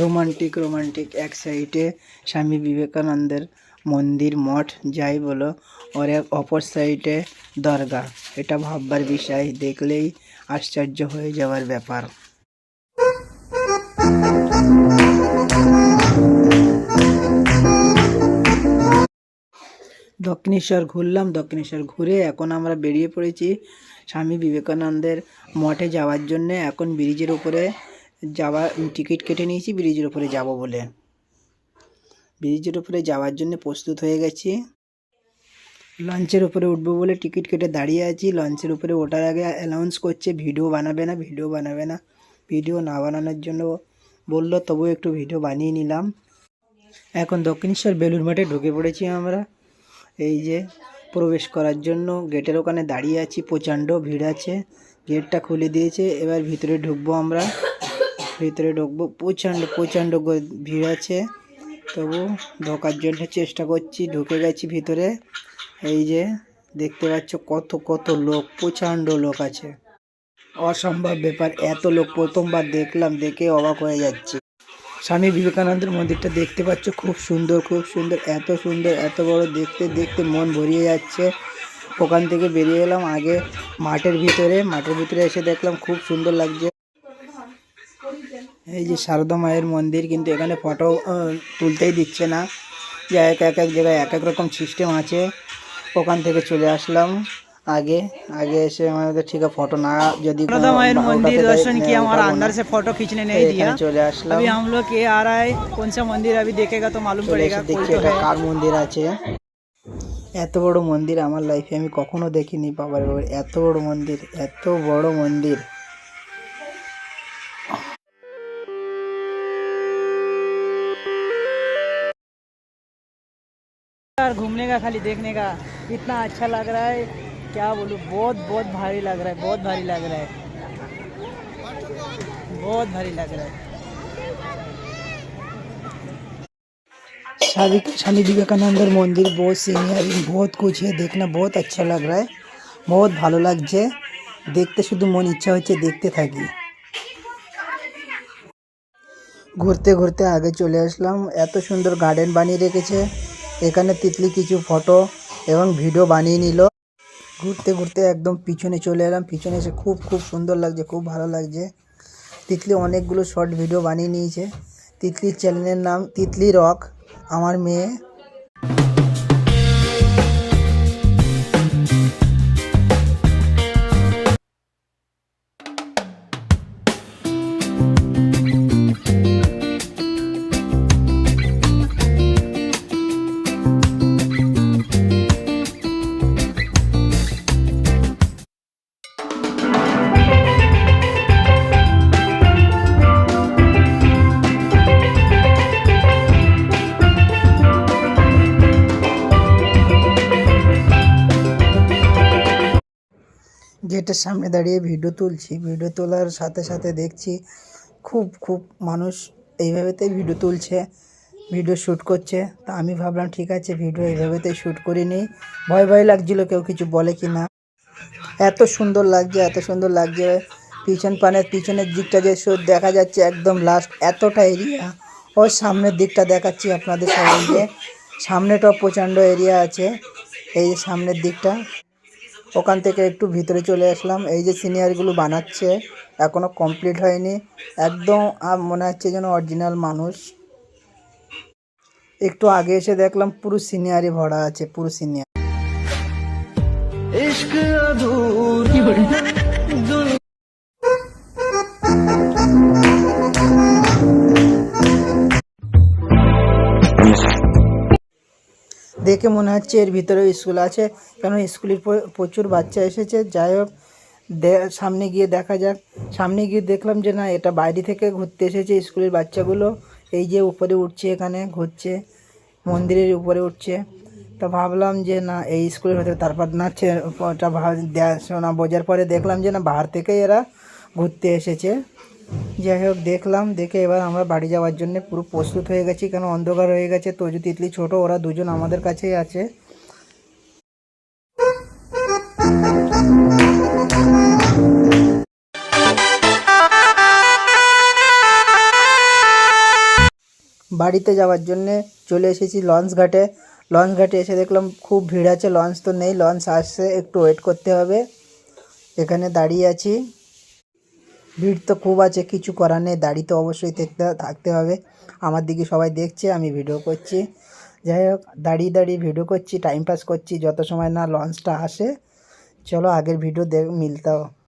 Romantic romantic এক সাইডে স্বামী বিবেকানন্দের মন্দির মঠ, যাই বলো, ওর এক অপর সাইডে দরগা। এটা ভাববার বিষয়, দেখলেই আশ্চর্য হয়ে যাওয়ার ব্যাপার। দক্ষিণেশ্বর ঘুরলাম, দক্ষিণেশ্বর ঘুরে এখন আমরা বেরিয়ে পড়েছি স্বামী বিবেকানন্দের মঠে যাওয়ার জন্য। এখন ব্রিজের উপরে যাওয়া টিকিট কেটে নিয়েছি, ব্রিজের উপরে যাব বলে। ব্রিজের উপরে যাওয়ার জন্য প্রস্তুত হয়ে গেছি। লঞ্চের উপরে উঠবো বলে টিকিট কেটে দাঁড়িয়ে আছি। লঞ্চের উপরে ওঠার আগে অ্যানাউন্স করছে, ভিডিও বানাবে না, ভিডিও বানাবে না। ভিডিও না বানানোর জন্য বলল তবু একটু ভিডিও বানিয়ে নিলাম। এখন দক্ষিণেশ্বর বেলুর মাঠে ঢুকে পড়েছি আমরা। এই যে প্রবেশ করার জন্য গেটের ওখানে দাঁড়িয়ে আছি, প্রচণ্ড ভিড় আছে। গেটটা খুলে দিয়েছে, এবার ভিতরে ঢুকবো আমরা। ভিতরে ঢুকবো। প্রচণ্ড প্রচণ্ড ভিড় আছে। তবু ঢোকার জন্য চেষ্টা করছি। ঢুকে গেছি ভিতরে। এই যে দেখতে পাচ্ছ কত কত লোক, প্রচণ্ড লোক আছে। অসম্ভব ব্যাপার, এত লোক প্রথমবার দেখলাম, দেখে অবাক হয়ে যাচ্ছে। স্বামী বিবেকানন্দের মন্দিরটা দেখতে পাচ্ছ, খুব সুন্দর খুব সুন্দর, এত সুন্দর, এত বড়, দেখতে দেখতে মন ভরিয়ে যাচ্ছে। ওখান থেকে বেরিয়ে এলাম আগে মাঠের ভিতরে। মাঠের ভিতরে এসে দেখলাম খুব সুন্দর লাগছে। এই যে সারদা মায়ের মন্দির কিন্তু এখানে ফটো তুলতেই দিচ্ছে না যে এক এক এক জায়গায় এক এক রকম সিস্টেম আছে ওখান থেকে চলে আসলাম आगे आगे ऐसे हमारे ठीक है फोटो ना यदि शारदा मायर उठाते मंदिर देख- दर्शन किया हमारा उठाबो अंदर ना। से फोटो खींचने नहीं এখানে दिया চলে আসলাম अभी हम लोग ये आ रहा है कौन सा मंदिर अभी देखेगा तो मालूम চলে पड़ेगा এসে कोई দেখছি तो এটা है কার মন্দির আছে এত বড় মন্দির আমার লাইফে আমি কখনো দেখিনি বাবার বাবার এত বড় মন্দির এত বড় মন্দির यार घूमने का खाली देखने का इतना अच्छा लग रहा है क्या बोलूँ बहुत बहुत भारी लग रहा है बहुत भारी लग रहा है बहुत भारी लग रहा है स्वामी स्वामी विवेकानंदर मंदिर बहुत सीनियर बहुत कुछ है देखना बहुत अच्छा लग रहा है बहुत ভালো লাগছে দেখতে শুধু মন ইচ্ছা হচ্ছে দেখতে থাকি ঘুরতে ঘুরতে আগে চলে আসলাম এত সুন্দর গার্ডেন বানিয়ে রেখেছে এখানে তিতলি কিছু ফটো এবং ভিডিও বানিয়ে নিল। ঘুরতে ঘুরতে একদম পিছনে চলে এলাম। পিছনে এসে খুব খুব সুন্দর লাগছে, খুব ভালো লাগছে। তিতলি অনেকগুলো শর্ট ভিডিও বানিয়ে নিয়েছে। তিতলির চ্যানেলের নাম তিতলি রক আমার মেয়ে গেটের সামনে দাঁড়িয়ে ভিডিও তুলছি। ভিডিও তোলার সাথে সাথে দেখছি খুব খুব মানুষ এইভাবেতেই ভিডিও তুলছে ভিডিও শ্যুট করছে। তা আমি ভাবলাম, ঠিক আছে ভিডিও এইভাবেতেই শ্যুট করে নিই। ভয় ভয় লাগছিল কেউ কিছু বলে কি না? এত সুন্দর লাগছে, এত সুন্দর লাগছে। পিছন পানের, পিছনের দিকটা যে দেখা যাচ্ছে একদম লাস্ট এতটা এরিয়া ওর সামনের দিকটা দেখাচ্ছি আপনাদের সবাইকে। সামনেটাও প্রচণ্ড এরিয়া আছে। এই সামনের দিকটা। ওখান থেকে একটু ভিতরে চলে আসলাম। এই যে সিনিয়রগুলো বানাচ্ছে এখনও কমপ্লিট হয়নি। একদম আর মনে হচ্ছে যেন অরিজিনাল মানুষ। একটু আগে এসে দেখলাম পুরো সিনিয়রই ভরা আছে পুরো সিনিয়র দেখে মনে হচ্ছে এর ভিতরেও স্কুল আছে। কেন স্কুলের প্রচুর বাচ্চা এসেছে। যাই হোক সামনে গিয়ে দেখা যাক। সামনে গিয়ে দেখলাম যে না, এটা বাইরে থেকে ঘুরতে এসেছে স্কুলের বাচ্চাগুলো। এই যে উপরে উঠছে এখানে, ঘুরছে। মন্দিরের উপরে উঠছে। তা ভাবলাম যে না, এই স্কুলের ভেতরে তারপর না ওটা দেখাশোনা বোঝার পরে দেখলাম যে না, বাহার থেকেই এরা ঘুরতে এসেছে। যাই হোক দেখলাম, দেখে এবার আমরা বাড়ি যাওয়ার জন্য পুরো প্রস্তুত হয়ে গেছি, কেন অন্ধকার হয়ে গেছে, তোজু, তিতলি, ছোট, ওরা দুজন আমাদের কাছেই আছে। বাড়িতে যাওয়ার জন্যে চলে এসেছি লঞ্চ ঘাটে। লঞ্চ ঘাটে এসে দেখলাম খুব ভিড় আছে, লঞ্চ তো নেই, লঞ্চ আসছে, একটু ওয়েট করতে হবে। এখানে দাঁড়িয়ে আছি। ভিড় তো খুব আছে, কিছু করার নেই, দাড়ি তো অবশ্যই থাকতে থাকতে হবে। আমার দিকে সবাই দেখছে, আমি ভিডিও করছি। যাই হোক, দাঁড়িয়ে দাঁড়িয়ে ভিডিও করছি টাইম পাস করছি, যত সময় না লঞ্চটা আসে, চলো আগের ভিডিও দেখ, মিলতাও।